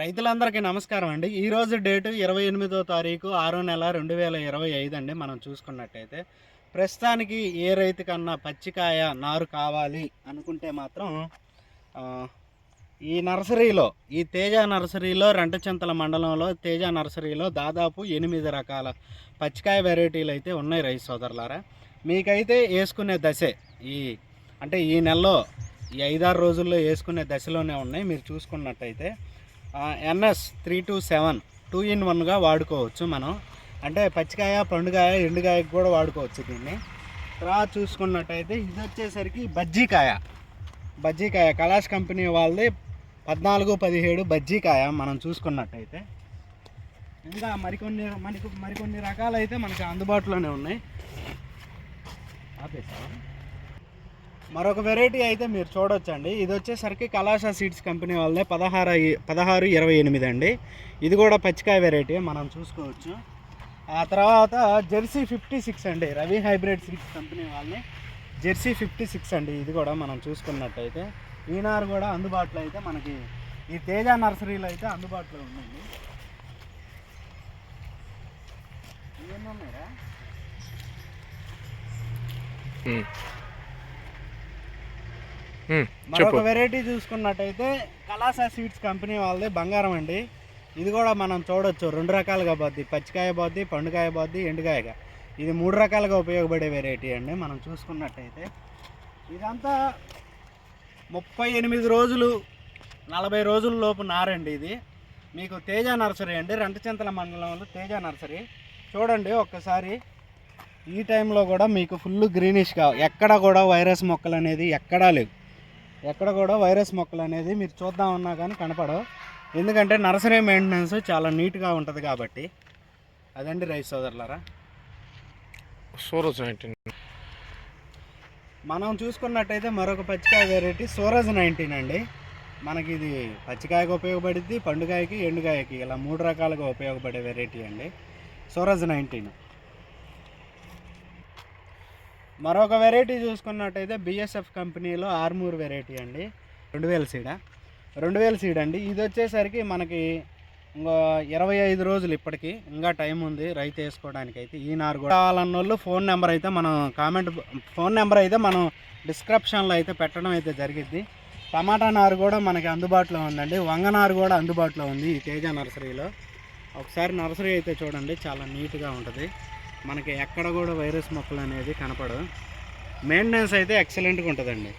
రైతులందరికీ నమస్కారం అండి. ఈరోజు డేటు ఇరవై ఎనిమిదో తారీఖు ఆరో నెల రెండు వేల ఇరవై ఐదు అండి మనం చూసుకున్నట్టయితే. ప్రస్తుతానికి ఏ రైతు కన్నా పచ్చికాయ నారు కావాలి అనుకుంటే మాత్రం ఈ నర్సరీలో ఈ తేజ నర్సరీలో రెంటచింతల మండలంలో తేజ నర్సరీలో దాదాపు ఎనిమిది రకాల పచ్చికాయ వెరైటీలు అయితే ఉన్నాయి రైతు సోదరులారా. మీకైతే వేసుకునే దశే ఈ అంటే ఈ నెలలో ఈ ఐదారు రోజుల్లో వేసుకునే దశలోనే ఉన్నాయి. మీరు చూసుకున్నట్టయితే NS three two seven two in వన్గా వాడుకోవచ్చు మనం. అంటే పచ్చికాయ పండుగాయ ఎండుగాయకు కూడా వాడుకోవచ్చు దీన్ని. తర్వాత చూసుకున్నట్టయితే ఇది వచ్చేసరికి బజ్జీకాయ. బజ్జీకాయ కలాష్ కంపెనీ వాళ్ళది పద్నాలుగు పదిహేడు బజ్జీకాయ మనం చూసుకున్నట్టయితే. ఇంకా మరికొన్ని మనకు మరికొన్ని రకాలు అయితే మనకి అందుబాటులోనే ఉన్నాయి. ఆపేసావా? మరొక వెరైటీ అయితే మీరు చూడొచ్చండి. ఇది వచ్చేసరికి కలాశ సీడ్స్ కంపెనీ వాళ్ళదే. పదహారు పదహారు ఇరవై ఎనిమిది అండి. ఇది కూడా పచ్చికాయ వెరైటీ మనం చూసుకోవచ్చు. ఆ తర్వాత జెర్సీ ఫిఫ్టీ సిక్స్ అండి. రవి హైబ్రిడ్ సీడ్స్ కంపెనీ వాళ్ళని జెర్సీ ఫిఫ్టీ సిక్స్ అండి. ఇది కూడా మనం చూసుకున్నట్టయితే ఈనారు కూడా అందుబాటులో అయితే మనకి ఈ తేజ నర్సరీలో అయితే అందుబాటులో ఉందండి. ఇవన్నీ ఉన్నాయా మరొక వెరైటీ చూసుకున్నట్టయితే కలాసా సీడ్స్ కంపెనీ వాళ్ళది బంగారం అండి. ఇది కూడా మనం చూడొచ్చు. రెండు రకాలుగా పోద్ది. పచ్చికాయ పోద్ది పండుకాయ పోద్ది ఎండుకాయగా. ఇది మూడు రకాలుగా ఉపయోగపడే వెరైటీ అండి. మనం చూసుకున్నట్టయితే ఇదంతా ముప్పై ఎనిమిది రోజులు నలభై రోజుల లోపు నారండి ఇది. మీకు తేజ నర్సరీ అండి. రెంటచింతల మండలంలో తేజ నర్సరీ. చూడండి ఒక్కసారి. ఈ టైంలో కూడా మీకు ఫుల్ గ్రీనిష్గా ఎక్కడ కూడా వైరస్ మొక్కలు అనేది ఎక్కడా లేవు. ఎక్కడ కూడా వైరస్ మొక్కలు అనేది మీరు చూద్దాం ఉన్నా కానీ కనపడవు. ఎందుకంటే నర్సరీ మెయింటెనెన్స్ చాలా నీట్గా ఉంటుంది కాబట్టి. అదండి రైస్ సోదరులారా. సూరజ్ నైన్టీన్ మనం చూసుకున్నట్టయితే మరొక పచ్చికాయ వెరైటీ సూరజ్ నైన్టీన్ అండి. మనకి ఇది పచ్చికాయకు ఉపయోగపడుద్ది పండుకాయకి ఎండుకాయకి ఇలా మూడు రకాలుగా ఉపయోగపడే వెరైటీ అండి. సూరజ్ నైన్టీన్ మరొక వెరైటీ చూసుకున్నట్టయితే బిఎస్ఎఫ్ కంపెనీలో ఆర్మూర్ వెరైటీ అండి. రెండు వేల సీడ. రెండు వేల సీడ్ అండి. ఇది వచ్చేసరికి మనకి ఇంకో ఇరవై ఐదు రోజులు ఇప్పటికి ఇంకా టైం ఉంది రైతు వేసుకోవడానికి అయితే ఈ నారు కూడా కావాలన్న వాళ్ళు ఫోన్ నెంబర్ అయితే మనం కామెంట్ ఫోన్ నెంబర్ అయితే మనం డిస్క్రిప్షన్లో అయితే పెట్టడం అయితే జరిగింది టమాటా నారు కూడా మనకి అందుబాటులో ఉందండి. వంగ నారు కూడా అందుబాటులో ఉంది ఈ తేజ నర్సరీలో. ఒకసారి నర్సరీ అయితే చూడండి చాలా నీట్గా ఉంటుంది. మనకి ఎక్కడ కూడా వైరస్ మొక్కలు అనేది కనపడవు. మెయింటెనెన్స్ అయితే ఎక్సలెంట్గా ఉంటుందండి.